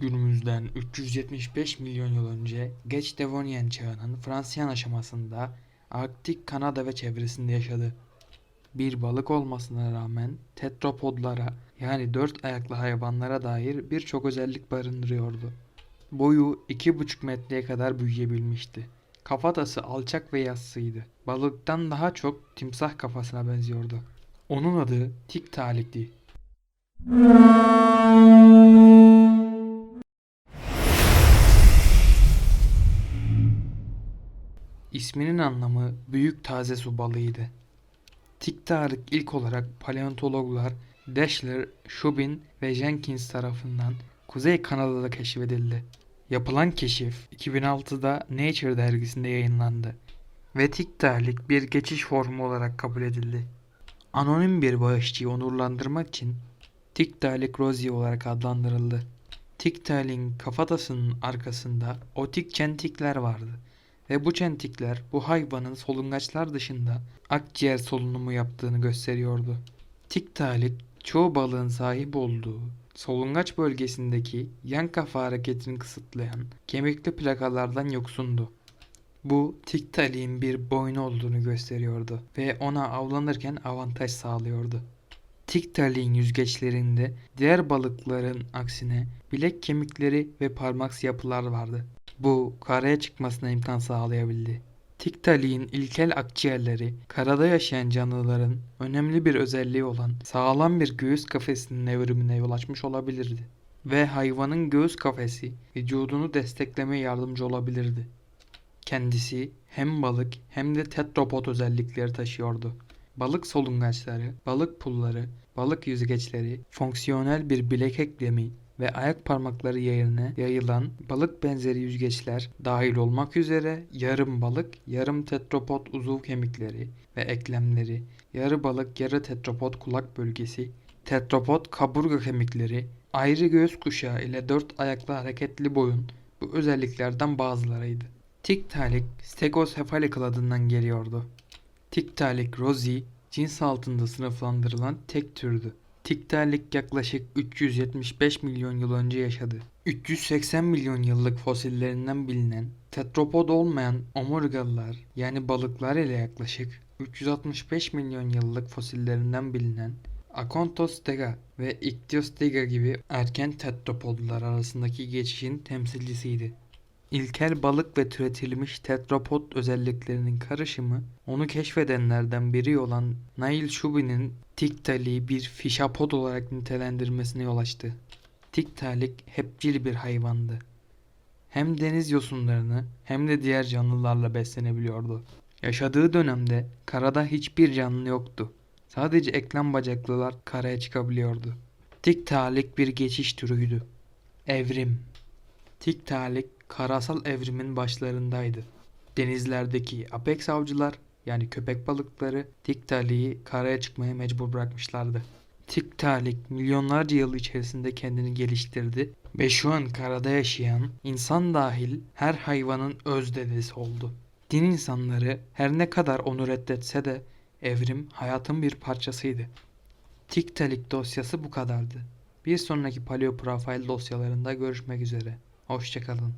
Günümüzden 375 milyon yıl önce geç Devonian çağının Fransiyan aşamasında Arktik, Kanada ve çevresinde yaşadı. Bir balık olmasına rağmen tetropodlara yani dört ayaklı hayvanlara dair birçok özellik barındırıyordu. Boyu 2,5 metreye kadar büyüyebilmişti. Kafatası alçak ve yassıydı. Balıktan daha çok timsah kafasına benziyordu. Onun adı Tiktalik'ti. İsminin anlamı büyük taze su balığıydı. Tiktaalik ilk olarak paleontologlar Dashler, Shubin ve Jenkins tarafından Kuzey Kanada'da keşfedildi. Yapılan keşif 2006'da Nature dergisinde yayınlandı ve Tiktaalik bir geçiş formu olarak kabul edildi. Anonim bir bağışçıyı onurlandırmak için Tiktaalik Rosie olarak adlandırıldı. Tiktaalik'in kafatasının arkasında otik çentikler vardı ve bu çentikler bu hayvanın solungaçlar dışında akciğer solunumu yaptığını gösteriyordu. Tiktaalik çoğu balığın sahip olduğu solungaç bölgesindeki yan kafa hareketini kısıtlayan kemikli plakalardan yoksundu. Bu Tiktaalik'in bir boynu olduğunu gösteriyordu ve ona avlanırken avantaj sağlıyordu. Tiktaalik'in yüzgeçlerinde diğer balıkların aksine bilek kemikleri ve parmaksı yapılar vardı. Bu karaya çıkmasına imkan sağlayabildi. Tiktalik'in ilkel akciğerleri karada yaşayan canlıların önemli bir özelliği olan sağlam bir göğüs kafesinin evrimine yol açmış olabilirdi. Ve hayvanın göğüs kafesi vücudunu desteklemeye yardımcı olabilirdi. Kendisi hem balık hem de tetropod özellikleri taşıyordu. Balık solungaçları, balık pulları, balık yüzgeçleri, fonksiyonel bir bilek eklemi ve ayak parmakları yerine yayılan balık benzeri yüzgeçler dahil olmak üzere yarım balık, yarım tetropod uzuv kemikleri ve eklemleri, yarı balık, yarı tetropod kulak bölgesi, tetropod kaburga kemikleri, ayrı göğüs kuşağı ile dört ayaklı hareketli boyun bu özelliklerden bazılarıydı. Tiktaalik Stegocephalical adından geliyordu. Tiktaalik rosie cins altında sınıflandırılan tek türdü. Tiktaalik yaklaşık 375 milyon yıl önce yaşadı. 380 milyon yıllık fosillerinden bilinen tetropod olmayan omurgalılar yani balıklar ile yaklaşık 365 milyon yıllık fosillerinden bilinen Akontostega ve Ichthyostega gibi erken tetropodlar arasındaki geçişin temsilcisiydi. İlkel balık ve türetilmiş tetropod özelliklerinin karışımı onu keşfedenlerden biri olan Nail Shubin'in Tiktaalik'i bir fişapod olarak nitelendirmesine yol açtı. Tiktaalik hepcil bir hayvandı. Hem deniz yosunlarını hem de diğer canlılarla beslenebiliyordu. Yaşadığı dönemde karada hiçbir canlı yoktu. Sadece eklem bacaklılar karaya çıkabiliyordu. Tiktaalik bir geçiş türüydü. Evrim Tiktaalik karasal evrimin başlarındaydı. Denizlerdeki apex avcılar yani köpek balıkları Tiktaalik'i karaya çıkmaya mecbur bırakmışlardı. Tiktaalik milyonlarca yıl içerisinde kendini geliştirdi ve şu an karada yaşayan insan dahil her hayvanın öz dedesi oldu. Din insanları her ne kadar onu reddetse de evrim hayatın bir parçasıydı. Tiktaalik dosyası bu kadardı. Bir sonraki paleoprofil dosyalarında görüşmek üzere. Hoşçakalın.